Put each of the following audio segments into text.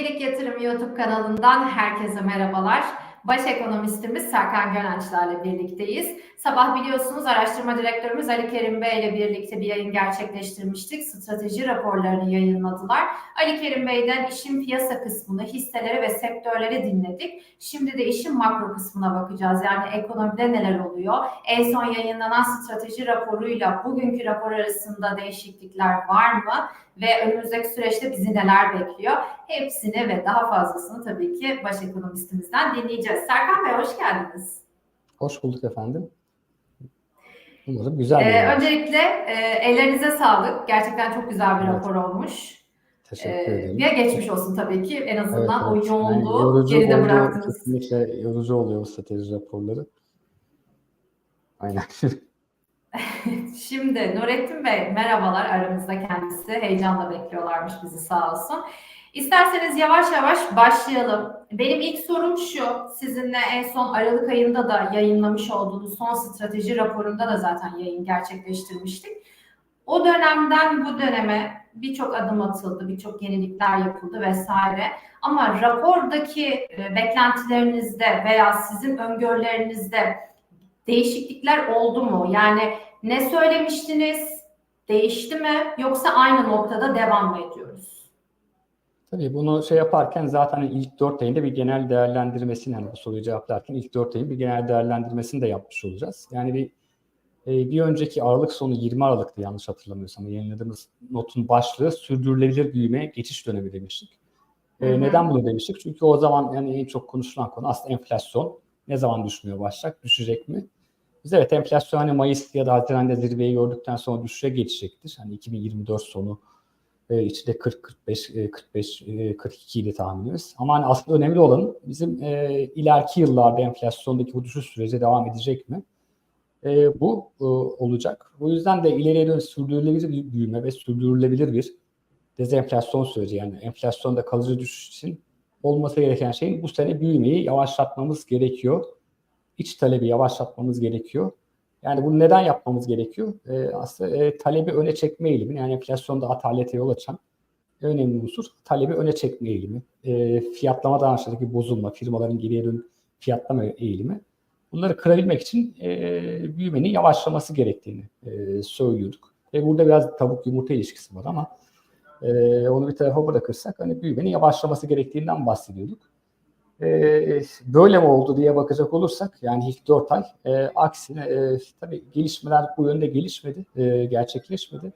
Gedik Yatırım YouTube kanalından herkese merhabalar. Baş ekonomistimiz Serkan Gönençler'le birlikteyiz. Sabah biliyorsunuz araştırma direktörümüz Ali Kerim Bey ile birlikte bir yayın gerçekleştirmiştik. Strateji raporlarını yayınladılar. Ali Kerim Bey'den işin piyasa kısmını, hisseleri ve sektörleri dinledik. Şimdi de işin makro kısmına bakacağız. Yani ekonomide neler oluyor? En son yayınlanan strateji raporuyla bugünkü rapor arasında değişiklikler var mı? Ve önümüzdeki süreçte bizi neler bekliyor? Hepsini ve daha fazlasını tabii ki baş ekonomistimizden dinleyeceğiz. Serkan Bey hoş geldiniz. Hoş bulduk efendim. Umarım güzel Ee, bir öncelikle e, ellerinize sağlık. Gerçekten çok güzel bir Evet. rapor olmuş. Teşekkür Ee, ederim. ve geçmiş olsun tabii ki. En azından o Evet, evet. yoğunluğu Yani geride oluyor, bıraktınız. Kesinlikle yorucu oluyor bu strateji raporları. Aynen. Şimdi Nurettin Bey merhabalar aramızda kendisi. Heyecanla bekliyorlarmış bizi sağ olsun. İsterseniz yavaş yavaş başlayalım. Benim ilk sorum şu. Sizinle en son Aralık ayında da yayınlamış olduğunuz son strateji raporunda da zaten yayın gerçekleştirmiştik. O dönemden bu döneme birçok adım atıldı, birçok yenilikler yapıldı vesaire. Ama rapordaki e, beklentilerinizde veya sizin öngörülerinizde değişiklikler oldu mu? Yani ne söylemiştiniz? Değişti mi? Yoksa aynı noktada devam mı ediyoruz? Tabii bunu şey yaparken zaten ilk dört ayında bir genel değerlendirmesini hani bu soruyu cevaplarken ilk dört ayın bir genel değerlendirmesini de yapmış olacağız. Yani bir e, bir önceki Aralık sonu 20 Aralık'ta yanlış hatırlamıyorsam yayınladığımız notun başlığı sürdürülebilir büyüme geçiş dönemi demiştik. E, Hı hı. neden bunu demiştik? Çünkü o zaman yani en çok konuşulan konu aslında enflasyon. Ne zaman düşmeye başlayacak? Düşecek mi? Biz evet enflasyon hani Mayıs ya da Haziran'da zirveyi gördükten sonra düşüşe geçecektir. Hani 2024 sonu e, içinde 40 45 e, 45 e, 42 idi tahminimiz. Ama hani aslında önemli olan bizim e, ileriki yıllarda enflasyondaki bu düşüş süreci devam edecek mi? E, bu e, olacak. Bu yüzden de ileriye dönük sürdürülebilir bir büyüme ve sürdürülebilir bir dezenflasyon süreci yani enflasyonda kalıcı düşüş için olması gereken şeyin bu sene büyümeyi yavaşlatmamız gerekiyor. İç talebi yavaşlatmamız gerekiyor. Yani bunu neden yapmamız gerekiyor? Ee, aslında e, talebi öne çekme eğilimi, yani enflasyonda atalete yol açan önemli unsur talebi öne çekme eğilimi. E, fiyatlama davranışlarındaki bozulma, firmaların geriye dönük fiyatlama eğilimi. Bunları kırabilmek için e, büyümenin yavaşlaması gerektiğini e, söylüyorduk. Ve burada biraz tavuk yumurta ilişkisi var ama e, onu bir tarafa bırakırsak hani büyümenin yavaşlaması gerektiğinden bahsediyorduk. E, böyle mi oldu diye bakacak olursak yani ilk 4 ay e, aksine e, tabii gelişmeler bu yönde gelişmedi, e, gerçekleşmedi.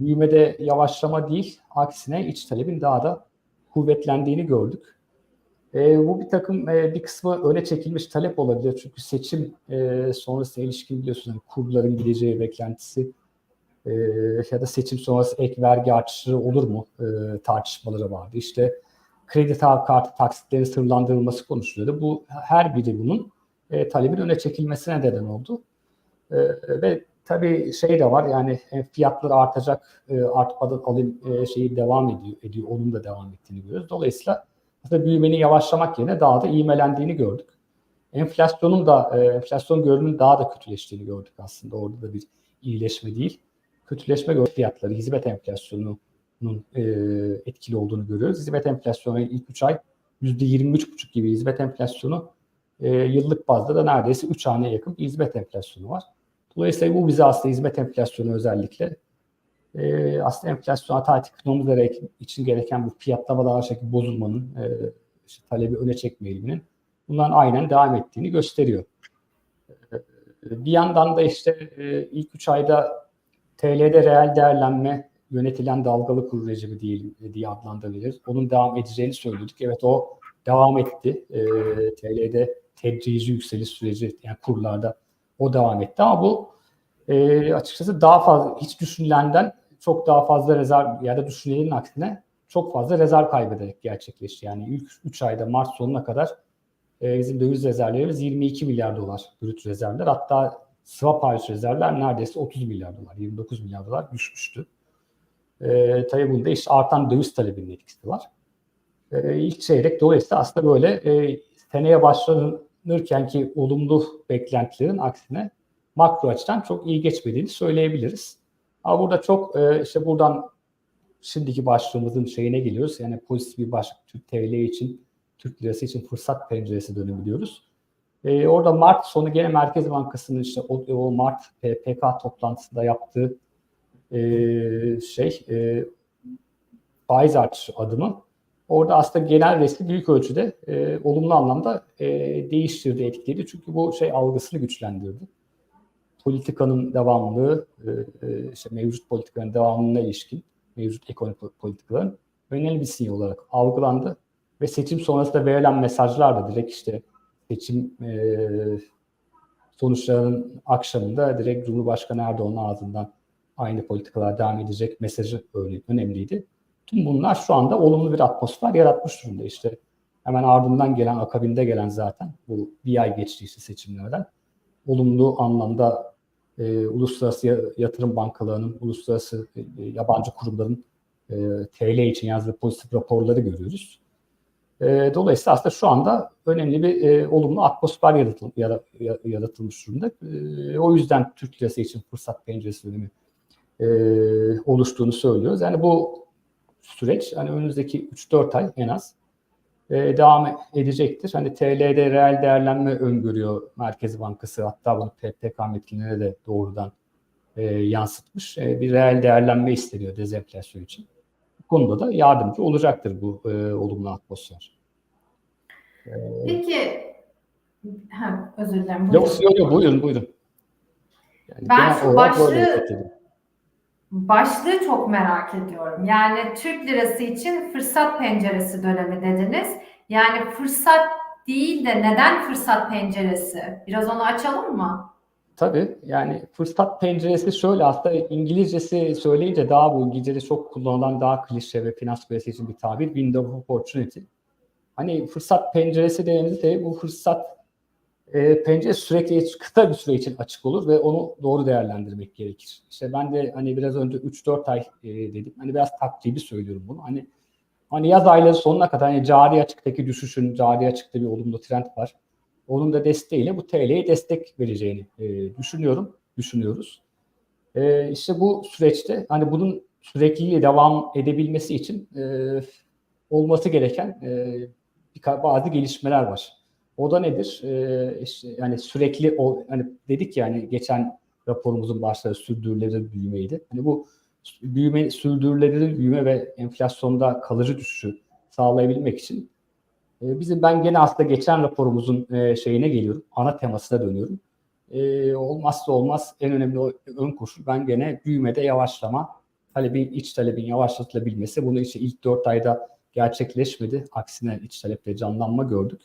Büyümede yavaşlama değil, aksine iç talebin daha da kuvvetlendiğini gördük. E, bu bir takım e, bir kısmı öne çekilmiş talep olabilir çünkü seçim e, sonrası ilişkin biliyorsunuz hani kurların gideceği beklentisi e, ya da seçim sonrası ek vergi artışları olur mu e, tartışmaları vardı. İşte kredi kartı taksitlerin sınırlandırılması konuşuluyordu. Bu her biri bunun e, talebin öne çekilmesine neden oldu. E, ve tabii şey de var yani e, fiyatları artacak, e, artmadan alım e, şeyi devam ediyor, ediyor, onun da devam ettiğini görüyoruz. Dolayısıyla aslında büyümenin yavaşlamak yerine daha da ivmelendiğini gördük. Enflasyonun da e, enflasyon görünümünün daha da kötüleştiğini gördük aslında. Orada da bir iyileşme değil. Kötüleşme gördük fiyatları, hizmet enflasyonu e, etkili olduğunu görüyoruz. Hizmet enflasyonu ilk 3 ay %23,5 gibi hizmet enflasyonu e, yıllık bazda da neredeyse 3 haneye yakın bir hizmet enflasyonu var. Dolayısıyla bu bize aslında hizmet enflasyonu özellikle e, aslında enflasyon atalet ekonomileri için gereken bu fiyatlama davranıştaki bozulmanın e, işte talebi öne çekme eğiliminin bunların aynen devam ettiğini gösteriyor. E, bir yandan da işte e, ilk 3 ayda TL'de reel değerlenme yönetilen dalgalı kur rejimi diye, diye adlandırılır. Onun devam edeceğini söylüyorduk. Evet o devam etti. E, TL'de tedrici yükseliş süreci yani kurlarda o devam etti ama bu e, açıkçası daha fazla hiç düşünülenden çok daha fazla rezerv ya da düşünülenin aksine çok fazla rezerv kaybederek gerçekleşti. Yani ilk 3 ayda Mart sonuna kadar e, bizim döviz rezervlerimiz 22 milyar dolar brüt rezervler. Hatta swap hariç rezervler neredeyse 30 milyar dolar, 29 milyar dolar düşmüştü. E, tabii bunda işte artan döviz talebinin etkisi var. E, ilk çeyrek dolayısıyla aslında böyle e, seneye başlanırken ki olumlu beklentilerin aksine makro açıdan çok iyi geçmediğini söyleyebiliriz. Ama burada çok e, işte buradan şimdiki başlığımızın şeyine geliyoruz. Yani pozitif bir başlık Türk TL için, Türk Lirası için fırsat penceresi dönemi diyoruz. E, orada Mart sonu gene Merkez Bankası'nın işte o, o Mart PK toplantısında yaptığı e, şey e, faiz adımı orada aslında genel resmi büyük ölçüde e, olumlu anlamda e, değiştirdi, etkiledi. Çünkü bu şey algısını güçlendirdi. Politikanın devamlılığı, e, e, işte mevcut politikanın devamlılığına ilişkin mevcut ekonomik politikaların önemli bir sinyal olarak algılandı. Ve seçim sonrasında verilen mesajlar da direkt işte seçim e, sonuçlarının akşamında direkt Cumhurbaşkanı Erdoğan'ın ağzından aynı politikalar devam edecek mesajı önemliydi. Tüm bunlar şu anda olumlu bir atmosfer yaratmış durumda. İşte hemen ardından gelen, akabinde gelen zaten bu bir ay geçti işte seçimlerden. Olumlu anlamda e, uluslararası yatırım bankalarının, uluslararası e, yabancı kurumların e, TL için yazdığı pozitif raporları görüyoruz. E, dolayısıyla aslında şu anda önemli bir e, olumlu atmosfer yaratıl, yaratılmış durumda. E, o yüzden Türk lirası için fırsat penceresi dönemi e, oluştuğunu söylüyoruz. Yani bu süreç hani önümüzdeki 3-4 ay en az e, devam edecektir. Hani TL'de reel değerlenme öngörüyor Merkez Bankası hatta bunu PPK metinlerine de doğrudan e, yansıtmış. E, bir reel değerlenme isteniyor dezenflasyon için. Bu konuda da yardımcı olacaktır bu e, olumlu atmosfer. E, Peki, ha, özür dilerim. Yok, yok, yok, buyurun, buyurun. Yani ben şu başlığı Başlığı çok merak ediyorum. Yani Türk lirası için fırsat penceresi dönemi dediniz. Yani fırsat değil de neden fırsat penceresi? Biraz onu açalım mı? Tabii yani fırsat penceresi şöyle aslında İngilizcesi söyleyince daha bu İngilizce'de çok kullanılan daha klişe ve finans piyasası için bir tabir window of opportunity. Hani fırsat penceresi dediğimizde bu fırsat e, pencere sürekli kısa bir süre için açık olur ve onu doğru değerlendirmek gerekir. İşte ben de hani biraz önce 3-4 ay e, dedim. Hani biraz taktiği söylüyorum bunu. Hani hani yaz ayları sonuna kadar hani cari açıktaki düşüşün, cari açıkta bir olumlu trend var. Onun da desteğiyle bu TL'ye destek vereceğini e, düşünüyorum, düşünüyoruz. E, işte bu süreçte hani bunun sürekliliği devam edebilmesi için e, olması gereken e, bazı gelişmeler var. O da nedir? Ee, yani sürekli o hani dedik ya hani geçen raporumuzun başlığı sürdürülebilir büyümeydi. Hani bu büyüme sürdürülebilir büyüme ve enflasyonda kalıcı düşüşü sağlayabilmek için e, bizim ben gene aslında geçen raporumuzun e, şeyine geliyorum. Ana temasına dönüyorum. E, olmazsa olmaz en önemli ön koşul ben gene büyümede yavaşlama talebin iç talebin yavaşlatılabilmesi. Bunu işte ilk dört ayda gerçekleşmedi. Aksine iç talepte canlanma gördük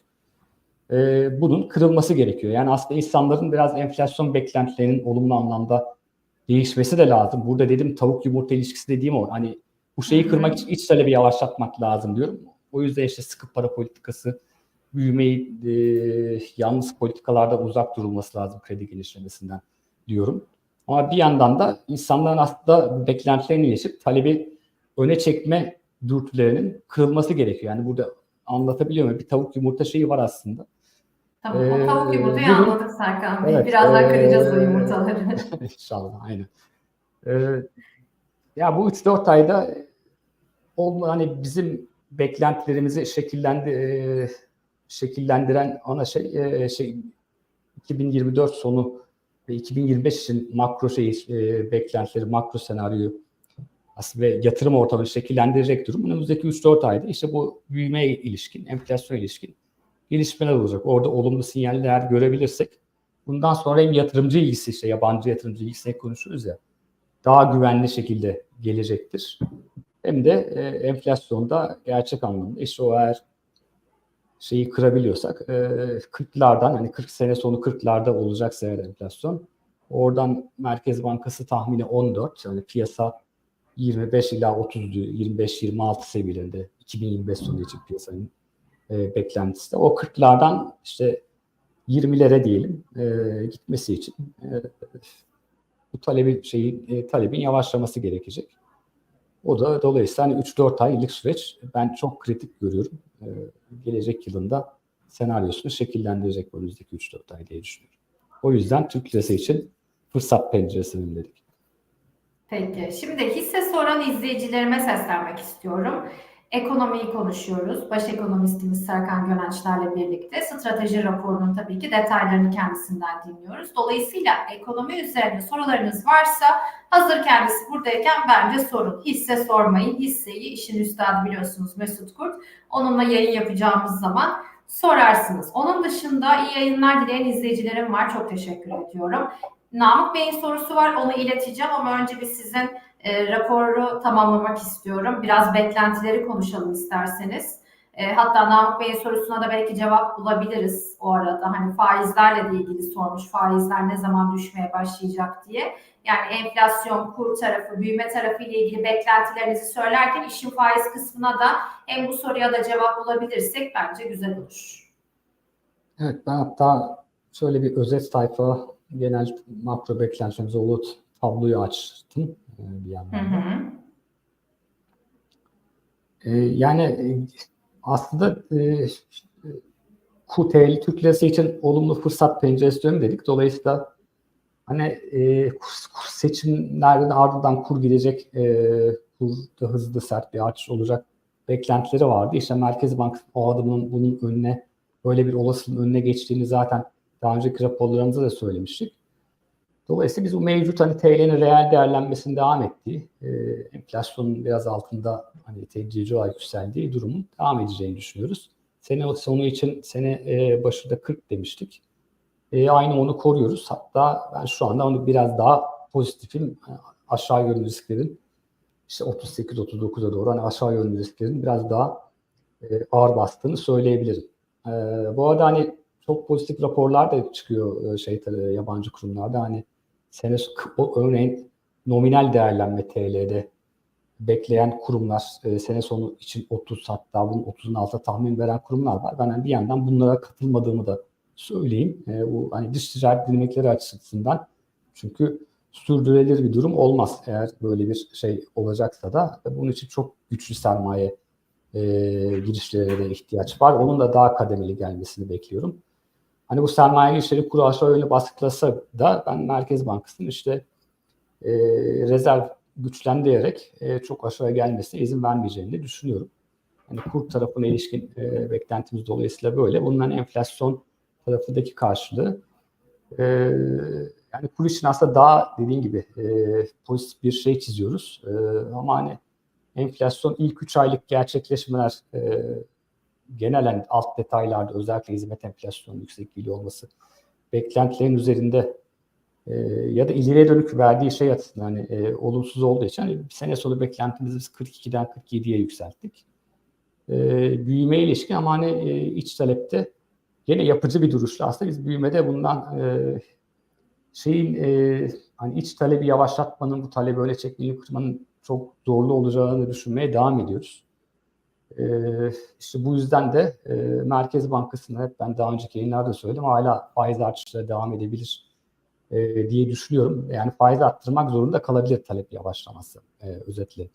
e, bunun kırılması gerekiyor. Yani aslında insanların biraz enflasyon beklentilerinin olumlu anlamda değişmesi de lazım. Burada dedim tavuk yumurta ilişkisi dediğim o. Hani bu şeyi kırmak için iç talebi yavaşlatmak lazım diyorum. O yüzden işte sıkı para politikası, büyümeyi e, yalnız politikalardan uzak durulması lazım kredi genişlemesinden diyorum. Ama bir yandan da insanların aslında beklentilerini iyileşip talebi öne çekme dürtülerinin kırılması gerekiyor. Yani burada anlatabiliyor muyum? Bir tavuk yumurta şeyi var aslında. Tamam, ee, o tavuk yumurtayı bugün, anladık Serkan Bey. Evet, Birazdan ee, kıracağız o yumurtaları. İnşallah, aynen. Ee, ya bu 3-4 ayda olma, hani bizim beklentilerimizi şekillendi, e, şekillendiren ana şey, e, şey 2024 sonu ve 2025 için makro şey e, beklentileri, makro senaryoyu aslında ve yatırım ortamını şekillendirecek durum önümüzdeki 3-4 ayda işte bu büyüme ilişkin, enflasyon ilişkin gelişmeler olacak. Orada olumlu sinyaller görebilirsek bundan sonra hem yatırımcı ilgisi işte yabancı yatırımcı ilgisine konuşuruz ya daha güvenli şekilde gelecektir. Hem de e, enflasyonda gerçek anlamda işte o eğer şeyi kırabiliyorsak e, 40'lardan hani 40 sene sonu 40'larda olacaksa eğer enflasyon oradan Merkez Bankası tahmini 14 yani piyasa 25 ila 30 25-26 seviyelerinde 2025 sonu için piyasanın e, beklentisi de. O 40'lardan işte 20'lere diyelim e, gitmesi için e, bu talebin şeyi e, talebin yavaşlaması gerekecek. O da dolayısıyla hani 3-4 aylık süreç ben çok kritik görüyorum. E, gelecek yılında senaryosunu şekillendirecek önümüzdeki 3-4 ay diye düşünüyorum. O yüzden Türk lirası için fırsat penceresi dedik. Peki. Şimdi hisse soran izleyicilerime seslenmek istiyorum. Ekonomiyi konuşuyoruz. Baş ekonomistimiz Serkan Gönençler'le birlikte strateji raporunun tabii ki detaylarını kendisinden dinliyoruz. Dolayısıyla ekonomi üzerinde sorularınız varsa hazır kendisi buradayken bence sorun. Hisse sormayın. Hisseyi işin üstadı biliyorsunuz Mesut Kurt. Onunla yayın yapacağımız zaman sorarsınız. Onun dışında iyi yayınlar dileyen izleyicilerim var. Çok teşekkür ediyorum. Namık Bey'in sorusu var. Onu ileteceğim ama önce bir sizin e, raporu tamamlamak istiyorum. Biraz beklentileri konuşalım isterseniz. E, hatta Namık Bey'in sorusuna da belki cevap bulabiliriz o arada. Hani faizlerle de ilgili sormuş. Faizler ne zaman düşmeye başlayacak diye. Yani enflasyon, kur tarafı, büyüme tarafı ile ilgili beklentilerinizi söylerken işin faiz kısmına da hem bu soruya da cevap bulabilirsek bence güzel olur. Evet ben hatta şöyle bir özet sayfa genel makro beklentilerimize Ulut tabloyu açtım e, bir yandan. Hı hı. E, yani e, aslında e, QTL Türk Lirası için olumlu fırsat penceresi dönüm dedik. Dolayısıyla hani e, kur, ardından kur gidecek, e, kurda hızlı sert bir artış olacak beklentileri vardı. İşte Merkez Bankası o adımın bunun önüne böyle bir olasılığın önüne geçtiğini zaten daha önceki raporlarımızda da söylemiştik. Dolayısıyla biz bu mevcut hani TL'nin reel değerlenmesinin devam ettiği, e, enflasyonun biraz altında hani tedrici olarak yükseldiği durumun devam edeceğini düşünüyoruz. Sene sonu için sene e, başında 40 demiştik. E, aynı onu koruyoruz. Hatta ben şu anda onu biraz daha pozitifim. Aşağı yönlü risklerin işte 38-39'a doğru hani aşağı yönlü risklerin biraz daha e, ağır bastığını söyleyebilirim. E, bu arada hani çok pozitif raporlar da çıkıyor e, şey tabii, yabancı kurumlarda. Hani sene örneğin nominal değerlenme TL'de bekleyen kurumlar e, sene sonu için 30 hatta bunun 30'un altına tahmin veren kurumlar var. Ben hani bir yandan bunlara katılmadığımı da söyleyeyim. E, bu hani dış ticaret dinamikleri açısından çünkü sürdürülebilir bir durum olmaz eğer böyle bir şey olacaksa da bunun için çok güçlü sermaye e, girişlere ihtiyaç var. Onun da daha kademeli gelmesini bekliyorum. Hani bu sermaye girişleri kuru aşağı yönlü baskılasa da ben Merkez Bankası'nın işte e, rezerv güçlendirerek e, çok aşağı gelmesine izin vermeyeceğini düşünüyorum. Hani kur tarafına ilişkin e, beklentimiz dolayısıyla böyle. Bunların enflasyon tarafındaki karşılığı e, yani kur için aslında daha dediğin gibi e, pozitif bir şey çiziyoruz. E, ama hani enflasyon ilk 3 aylık gerçekleşmeler e, genelen alt detaylarda özellikle hizmet enflasyonu yüksekliği olması beklentilerin üzerinde e, ya da ileriye dönük verdiği şey açısından hani, e, olumsuz olduğu için hani bir sene sonra beklentimizi biz 42'den 47'ye yükselttik. E, büyüme ilişkin ama hani e, iç talepte yine yapıcı bir duruşla aslında biz büyümede bundan e, şeyin e, hani iç talebi yavaşlatmanın bu talebi öyle çekmeyi kırmanın çok zorlu olacağını düşünmeye devam ediyoruz. E, işte bu yüzden de e, Merkez Bankası'nın hep ben daha önceki yayınlarda söyledim hala faiz artışları devam edebilir e, diye düşünüyorum. Yani faiz arttırmak zorunda kalabilir talep yavaşlaması e, özetle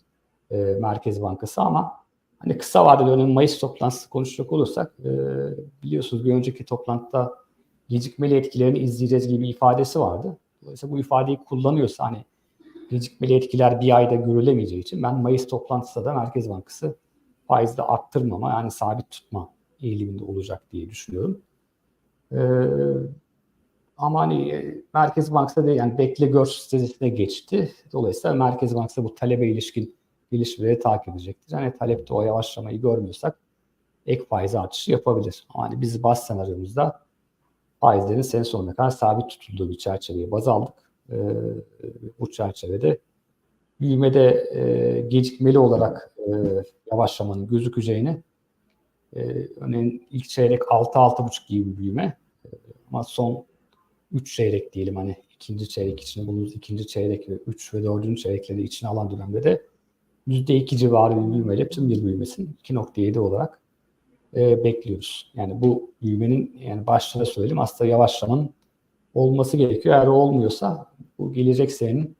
e, Merkez Bankası ama hani kısa vadeli önemli Mayıs toplantısı konuşacak olursak e, biliyorsunuz bir önceki toplantıda gecikmeli etkilerini izleyeceğiz gibi ifadesi vardı. Dolayısıyla bu ifadeyi kullanıyorsa hani gecikmeli etkiler bir ayda görülemeyeceği için ben Mayıs toplantısında da Merkez Bankası faizde arttırmama yani sabit tutma eğiliminde olacak diye düşünüyorum. Ee, ama hani Merkez Bankası da yani bekle gör stratejisine geçti. Dolayısıyla Merkez Bankası bu talebe ilişkin gelişmeleri takip edecektir. Yani talepte o yavaşlamayı görmüyorsak ek faiz artışı yapabilir. Ama hani biz baz senaryomuzda faizlerin sene sonuna kadar sabit tutulduğu bir çerçeveye baz aldık. Ee, bu çerçevede büyümede e, gecikmeli olarak e, yavaşlamanın gözükeceğini e, örneğin ilk çeyrek 6-6,5 gibi bir büyüme e, ama son 3 çeyrek diyelim hani ikinci çeyrek için bulunduğumuz ikinci çeyrek ve 3 ve 4. çeyrekleri içine alan dönemde de %2 civarı bir büyümeyle tüm bir büyümesinin 2.7 olarak e, bekliyoruz. Yani bu büyümenin yani başta söyleyeyim aslında yavaşlamanın olması gerekiyor. Eğer olmuyorsa bu gelecek senenin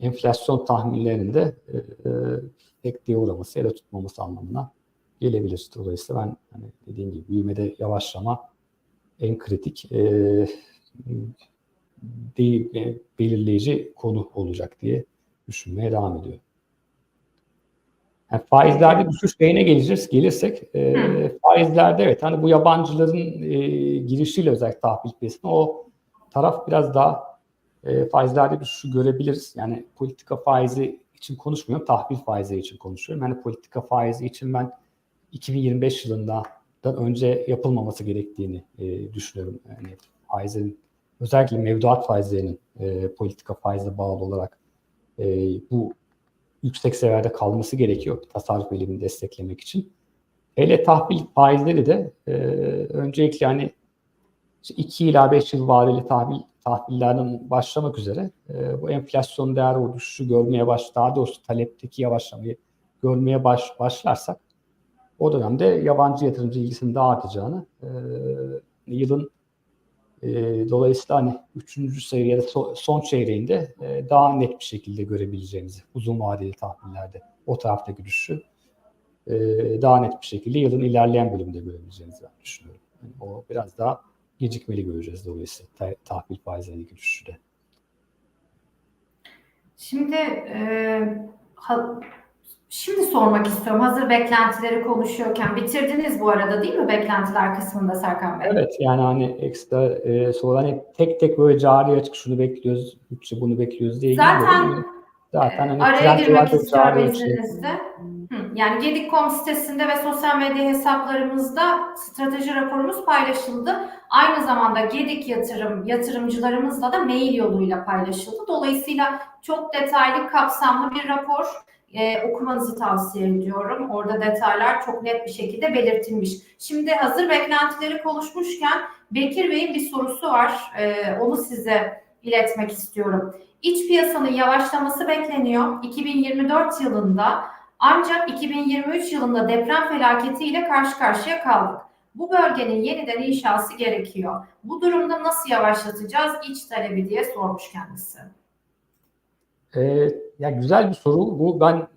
enflasyon tahminlerinde e, e, tekliğe uğraması ya da tutmaması anlamına gelebilir. Dolayısıyla ben hani dediğim gibi büyümede yavaşlama en kritik e, değil, e, belirleyici konu olacak diye düşünmeye devam ediyor. Yani faizlerde düşüş şeyine geleceğiz, gelirsek e, faizlerde evet hani bu yabancıların e, girişiyle özellikle tahvil piyasasına o taraf biraz daha e, faizlerde düşüşü görebiliriz. Yani politika faizi için konuşmuyorum, tahvil faizi için konuşuyorum. Yani politika faizi için ben 2025 yılından önce yapılmaması gerektiğini e, düşünüyorum. Yani faizin özellikle mevduat faizlerinin e, politika faize bağlı olarak e, bu yüksek seviyede kalması gerekiyor tasarruf eğilimini desteklemek için. Hele tahvil faizleri de e, öncelikle hani 2 ila 5 yıl vadeli tahvil tahvillerden başlamak üzere e, bu enflasyon değer o düşüşü görmeye baş, daha doğrusu talepteki yavaşlamayı görmeye baş, başlarsak o dönemde yabancı yatırımcı ilgisinin daha artacağını e, yılın e, dolayısıyla hani üçüncü seviyede so, son çeyreğinde e, daha net bir şekilde görebileceğimizi uzun vadeli tahminlerde o taraftaki düşüşü e, daha net bir şekilde yılın ilerleyen bölümünde görebileceğimizi düşünüyorum. Yani o biraz daha gecikmeli göreceğiz dolayısıyla ta, tahvil faizlerindeki düşüşü de. Şimdi e, ha, şimdi sormak istiyorum. Hazır beklentileri konuşuyorken bitirdiniz bu arada değil mi beklentiler kısmında Serkan Bey? Evet yani hani ekstra e, sonra hani tek tek böyle cari açık şunu bekliyoruz, bütçe bunu bekliyoruz diye Zaten. Zaten hani Araya girmek istiyorum izninizle. Hı, Yani Gedik.com sitesinde ve sosyal medya hesaplarımızda strateji raporumuz paylaşıldı. Aynı zamanda Gedik yatırım yatırımcılarımızla da mail yoluyla paylaşıldı. Dolayısıyla çok detaylı, kapsamlı bir rapor. Ee, okumanızı tavsiye ediyorum. Orada detaylar çok net bir şekilde belirtilmiş. Şimdi hazır beklentileri konuşmuşken Bekir Bey'in bir sorusu var. Ee, onu size iletmek istiyorum. İç piyasanın yavaşlaması bekleniyor 2024 yılında ancak 2023 yılında deprem felaketiyle karşı karşıya kaldık. Bu bölgenin yeniden inşası gerekiyor. Bu durumda nasıl yavaşlatacağız iç talebi diye sormuş kendisi. Ee, ya güzel bir soru. Bu ben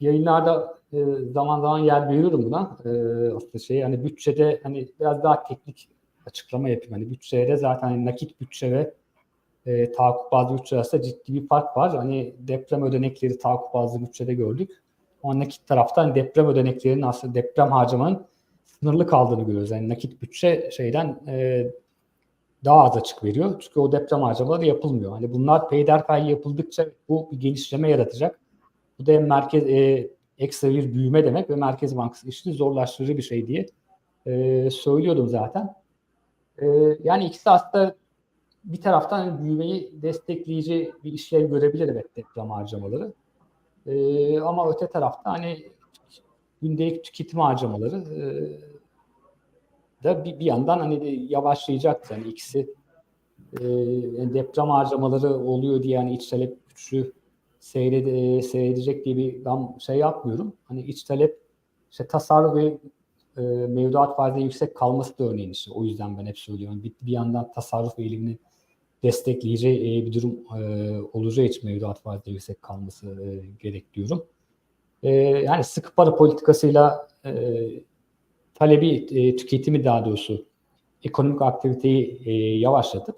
yayınlarda e, zaman zaman yer veriyorum buna. E, aslında şey hani bütçede hani biraz daha teknik açıklama yapayım. Hani bütçede zaten hani nakit bütçe ve e, tahakkuk bazlı bütçe arasında ciddi bir fark var. Hani deprem ödenekleri tahakkuk bazlı bütçede gördük. Ama nakit tarafta hani deprem ödeneklerinin aslında deprem harcamanın sınırlı kaldığını görüyoruz. Yani nakit bütçe şeyden e, daha az açık veriyor. Çünkü o deprem harcamaları yapılmıyor. Hani bunlar peyderpey yapıldıkça bu bir genişleme yaratacak. Bu da hem merkez e, ekstra bir büyüme demek ve Merkez Bankası işini zorlaştırıcı bir şey diye e, söylüyordum zaten. E, yani ikisi aslında bir taraftan hani büyümeyi destekleyici bir işlev görebilir evet deprem harcamaları. E, ama öte tarafta hani gündelik tüketim harcamaları e, da bir, bir yandan hani yavaşlayacak yani ikisi e, deprem harcamaları oluyor diye yani iç talep güçlü seyrede, seyredecek diye bir ben şey yapmıyorum. Hani iç talep işte tasarruf ve e, mevduat faizi yüksek kalması da örneğin işte. O yüzden ben hep söylüyorum. Bir, bir yandan tasarruf eğilimini destekleyeceği e, bir durum e, olacağı için mevduat faizi yüksek kalması e, gerek diyorum. Yani sıkı para politikasıyla talebi, tüketimi daha doğrusu ekonomik aktiviteyi yavaşlatıp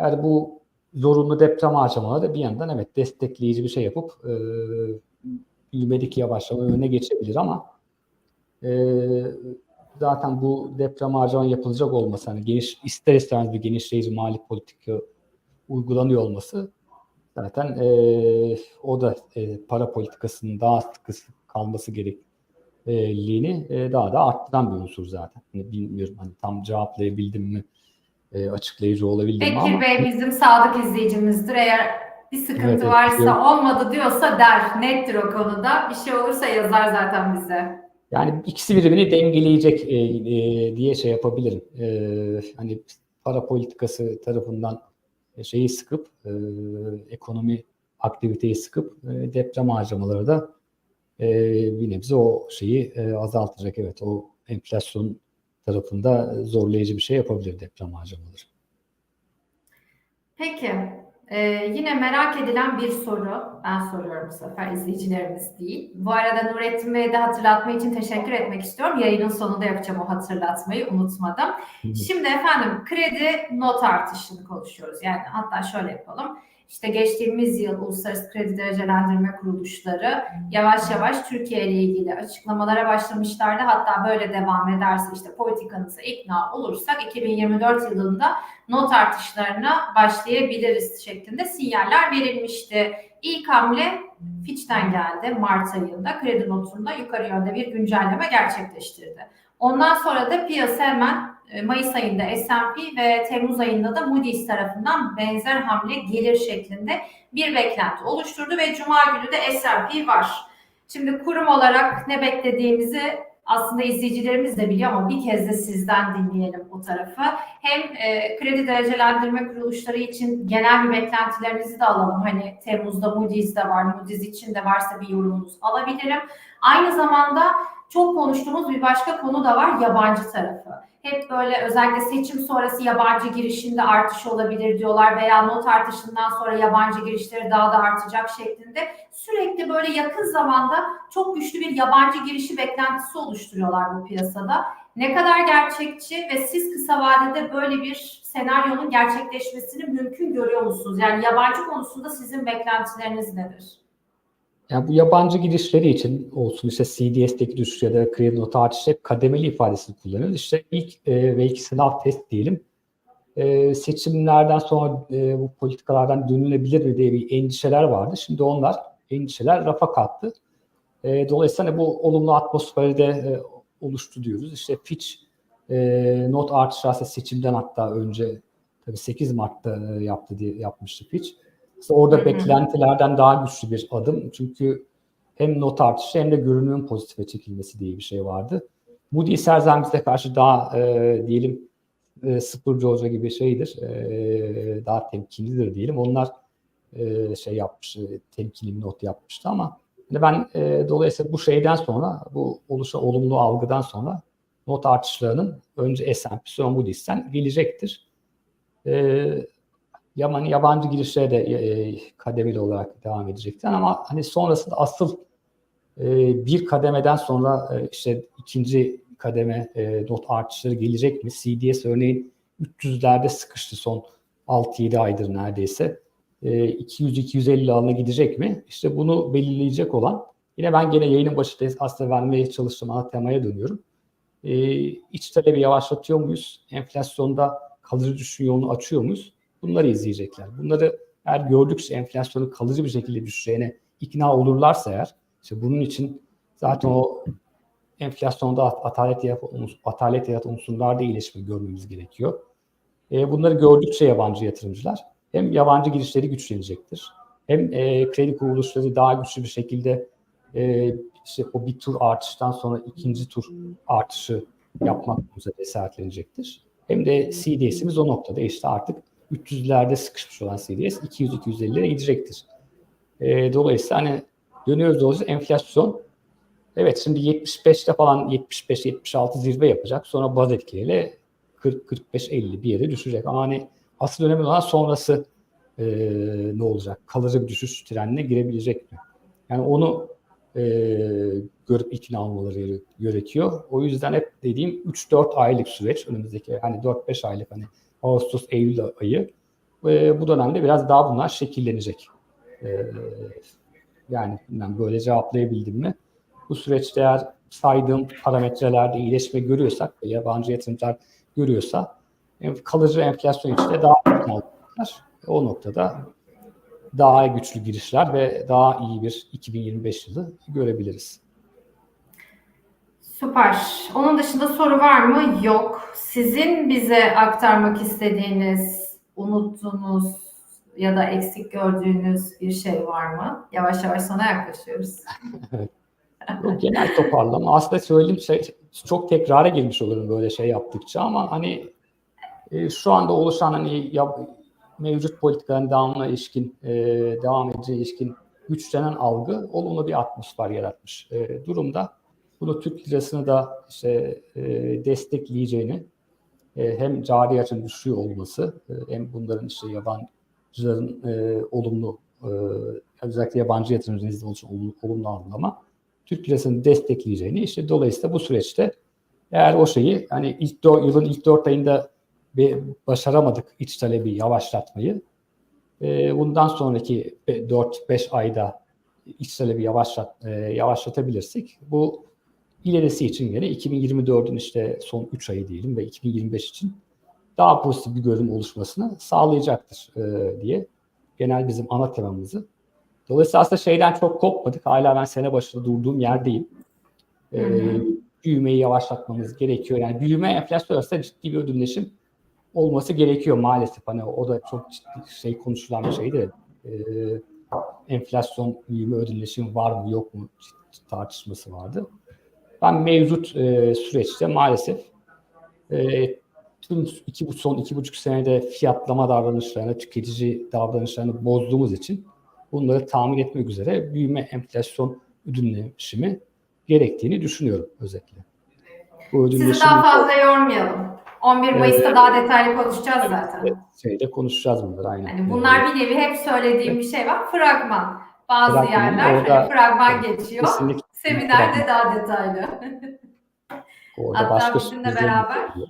yani bu zorunlu deprem harcamaları bir yandan evet destekleyici bir şey yapıp e, büyümedeki yavaşlama önüne geçebilir ama zaten bu deprem harcama yapılacak olması hani geniş ister istemez bir genişleyici mali politika uygulanıyor olması zaten e, o da e, para politikasının daha sıkı kalması gerekliliğini e, daha da arttıran bir unsur zaten. Hani bilmiyorum hani tam cevaplayabildim mi e, açıklayıcı olabildim Bekir mi ama Bey bizim sadık izleyicimizdir. Eğer bir sıkıntı Evet, evet, varsa biliyorum. olmadı diyorsa der. Nettir o konuda. Bir şey olursa yazar zaten bize. Yani ikisi birbirini dengeleyecek e, e, diye şey yapabilirim. E, hani para politikası tarafından şeyi sıkıp e, ekonomi aktiviteyi sıkıp e, deprem harcamaları da e, bir nebze o şeyi e, azaltacak. Evet o enflasyon tarafında zorlayıcı bir şey yapabilir deprem harcamaları. Peki. Ee, yine merak edilen bir soru. Ben soruyorum bu sefer izleyicilerimiz değil. Bu arada Nurettin Bey'e de hatırlatma için teşekkür etmek istiyorum. Yayının sonunda yapacağım o hatırlatmayı unutmadım. Şimdi efendim kredi not artışını konuşuyoruz. Yani hatta şöyle yapalım. İşte geçtiğimiz yıl Uluslararası Kredi Derecelendirme Kuruluşları yavaş yavaş Türkiye ile ilgili açıklamalara başlamışlardı. Hatta böyle devam ederse işte politikanıza ikna olursak 2024 yılında not artışlarına başlayabiliriz şeklinde sinyaller verilmişti. İlk hamle Fitch'ten geldi Mart ayında kredi notunda yukarı yönde bir güncelleme gerçekleştirdi. Ondan sonra da piyasa hemen Mayıs ayında S&P ve Temmuz ayında da Moody's tarafından benzer hamle gelir şeklinde bir beklenti oluşturdu ve Cuma günü de S&P var. Şimdi kurum olarak ne beklediğimizi aslında izleyicilerimiz de biliyor ama bir kez de sizden dinleyelim o tarafı. Hem e, kredi derecelendirme kuruluşları için genel bir beklentilerinizi de alalım. Hani Temmuz'da Moody's'de var, Moody's için de varsa bir yorumunuz alabilirim. Aynı zamanda çok konuştuğumuz bir başka konu da var yabancı tarafı. Hep böyle özellikle seçim sonrası yabancı girişinde artış olabilir diyorlar veya not artışından sonra yabancı girişleri daha da artacak şeklinde sürekli böyle yakın zamanda çok güçlü bir yabancı girişi beklentisi oluşturuyorlar bu piyasada. Ne kadar gerçekçi ve siz kısa vadede böyle bir senaryonun gerçekleşmesini mümkün görüyor musunuz? Yani yabancı konusunda sizin beklentileriniz nedir? Yani bu yabancı girişleri için olsun işte CDS'deki düşüş ya da kredi notu artışı hep kademeli ifadesini kullanıyoruz. İşte ilk e, ve iki sınav test diyelim. E, seçimlerden sonra e, bu politikalardan dönülebilir mi diye bir endişeler vardı. Şimdi onlar endişeler rafa kalktı. E, dolayısıyla bu olumlu atmosferi de e, oluştu diyoruz. İşte Fitch e, not artışı seçimden hatta önce tabii 8 Mart'ta e, yaptı diye yapmıştı Fitch. İşte orada beklentilerden daha güçlü bir adım. Çünkü hem not artışı hem de görünümün pozitife çekilmesi diye bir şey vardı. Moody's her zaman bize karşı daha e, diyelim e, sıfırcı hoca gibi şeydir. E, daha temkinlidir diyelim. Onlar e, şey yapmış, e, temkinli bir not yapmıştı ama hani ben e, dolayısıyla bu şeyden sonra, bu oluşan olumlu algıdan sonra not artışlarının önce S&P sonra Moody's'ten gelecektir. E, yani yabancı girişlere de e, kademeli olarak devam edecektir. Ama hani sonrasında asıl e, bir kademeden sonra e, işte ikinci kademe e, not artışları gelecek mi? CDS örneğin 300'lerde sıkıştı son 6-7 aydır neredeyse. E, 200-250 alana gidecek mi? İşte bunu belirleyecek olan yine ben gene yayının başında aslında vermeye çalıştığım ana temaya dönüyorum. E, iç talebi yavaşlatıyor muyuz? Enflasyonda kalıcı düşüş yolunu açıyor muyuz? Bunları izleyecekler. Bunları eğer gördükçe enflasyonun kalıcı bir şekilde düşeceğine ikna olurlarsa eğer, işte bunun için zaten o enflasyonda atalet yaratan, atalet yaratan unsurlarda iyileşme görmemiz gerekiyor. E, bunları gördükçe yabancı yatırımcılar hem yabancı girişleri güçlenecektir. Hem e, kredi kuruluşları daha güçlü bir şekilde e, işte o bir tur artıştan sonra ikinci tur artışı yapmak üzere cesaretlenecektir. Hem de CDS'imiz o noktada işte artık 300'lerde sıkışmış olan CDS 200-250'lere gidecektir. E, dolayısıyla hani dönüyoruz dolayısıyla enflasyon evet şimdi 75'te falan 75-76 zirve yapacak. Sonra baz etkiyle 40-45-50 bir yere düşecek. Ama hani asıl önemli olan sonrası e, ne olacak? Kalıcı bir düşüş trenine girebilecek mi? Yani onu e, görüp ikna olmaları gerekiyor. O yüzden hep dediğim 3-4 aylık süreç önümüzdeki hani 4-5 aylık hani Ağustos, Eylül ayı. E, bu dönemde biraz daha bunlar şekillenecek. E, yani bilmem böyle cevaplayabildim mi? Bu süreçte eğer saydığım parametrelerde iyileşme görüyorsak ve yabancı yatırımcılar görüyorsa kalıcı enflasyon içinde daha olacaklar. O noktada daha güçlü girişler ve daha iyi bir 2025 yılı görebiliriz. Süper. Onun dışında soru var mı? Yok. Sizin bize aktarmak istediğiniz, unuttuğunuz ya da eksik gördüğünüz bir şey var mı? Yavaş yavaş sana yaklaşıyoruz. Yok, genel toparlama. Aslında söylediğim şey çok tekrara girmiş olurum böyle şey yaptıkça ama hani e, şu anda oluşan hani ya, mevcut politikaların devamına ilişkin, e, devam edeceği ilişkin güçlenen algı olumlu bir atmosfer yaratmış e, durumda. Bunu Türk lirasını da işte e, destekleyeceğini e, hem cari açın düşüyor olması e, hem bunların işte yabancıların e, olumlu özellikle yabancı yatırımcının izin oluşan olumlu, olumlu anlama Türk lirasını destekleyeceğini işte dolayısıyla bu süreçte eğer o şeyi hani ilk do, yılın ilk dört ayında bir başaramadık iç talebi yavaşlatmayı bundan sonraki 4-5 ayda iç talebi yavaşlat, yavaşlatabilirsek bu ilerisi için gene 2024'ün işte son 3 ayı diyelim ve 2025 için daha pozitif bir görünüm oluşmasını sağlayacaktır e, diye genel bizim ana temamızı. Dolayısıyla aslında şeyden çok kopmadık. Hala ben sene başında durduğum yerdeyim. E, büyümeyi yavaşlatmamız gerekiyor. Yani büyüme enflasyon arasında ciddi bir ödünleşim olması gerekiyor maalesef. Hani o da çok ciddi şey konuşulan bir şey de e, enflasyon büyüme ödünleşim var mı yok mu tartışması vardı. Ben mevcut e, süreçte maalesef e, tüm iki, son iki buçuk senede fiyatlama davranışlarını, tüketici davranışlarını bozduğumuz için bunları tahmin etmek üzere büyüme enflasyon ödünleşimi gerektiğini düşünüyorum özetle. Bu Sizi daha fazla yormayalım. 11 Mayıs'ta daha detaylı konuşacağız zaten. şeyde konuşacağız bunları aynen. Yani bunlar bir nevi hep söylediğim bir şey var. Fragman. Bazı Fragman, yerler orada- hani fragman geçiyor. Kesinlikle Seminerde daha detaylı. orada Hatta başka bizimle beraber- oluyor.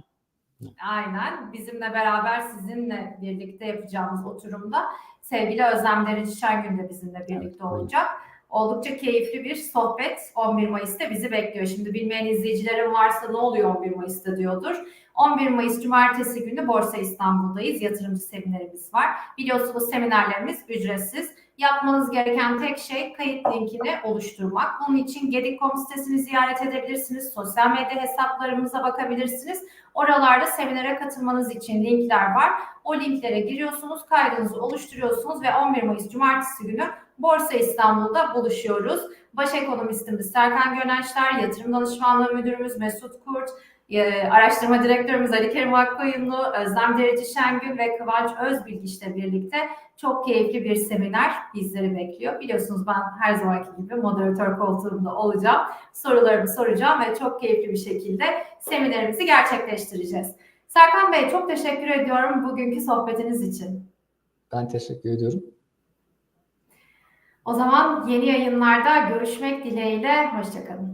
Aynen. Bizimle beraber sizinle birlikte yapacağımız oturumda sevgili Özlem Derici Şengün de bizimle birlikte Evet, olacak. Oldukça keyifli bir sohbet 11 Mayıs'ta bizi bekliyor. Şimdi bilmeyen izleyicilerim varsa ne oluyor 11 Mayıs'ta diyordur. 11 Mayıs Cumartesi günü Borsa İstanbul'dayız. Yatırımcı seminerimiz var. Biliyorsunuz seminerlerimiz ücretsiz. Yapmanız gereken tek şey kayıt linkini oluşturmak. Bunun için Gedik.com sitesini ziyaret edebilirsiniz. Sosyal medya hesaplarımıza bakabilirsiniz. Oralarda seminere katılmanız için linkler var. O linklere giriyorsunuz, kaydınızı oluşturuyorsunuz ve 11 Mayıs Cumartesi günü Borsa İstanbul'da buluşuyoruz. Baş ekonomistimiz Serkan Gönençler, yatırım danışmanlığı müdürümüz Mesut Kurt, e, araştırma direktörümüz Ali Kerim Akkoyunlu, Özlem Dereci Şengül ve Kıvanç Özbilgiç'le birlikte çok keyifli bir seminer bizleri bekliyor. Biliyorsunuz ben her zamanki gibi moderatör koltuğumda olacağım. Sorularımı soracağım ve çok keyifli bir şekilde seminerimizi gerçekleştireceğiz. Serkan Bey çok teşekkür ediyorum bugünkü sohbetiniz için. Ben teşekkür ediyorum. O zaman yeni yayınlarda görüşmek dileğiyle. Hoşçakalın.